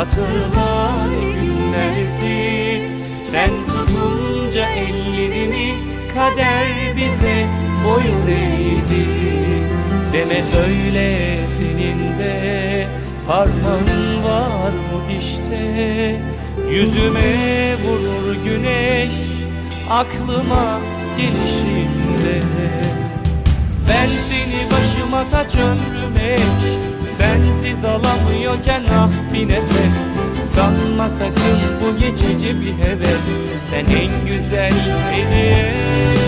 Hatırla ne günlerdi? Sen tutunca ellerimi Kader bize boyun eğdi. Deme öyle senin de Parmağın var mı işte? Yüzüme vurur güneş Aklıma gelişinde ben seni başıma taç ömrüm eş Sensiz alamıyorken ah bir nefes. Sanma sakın bu geçici bir heves. Sen en güzel hediye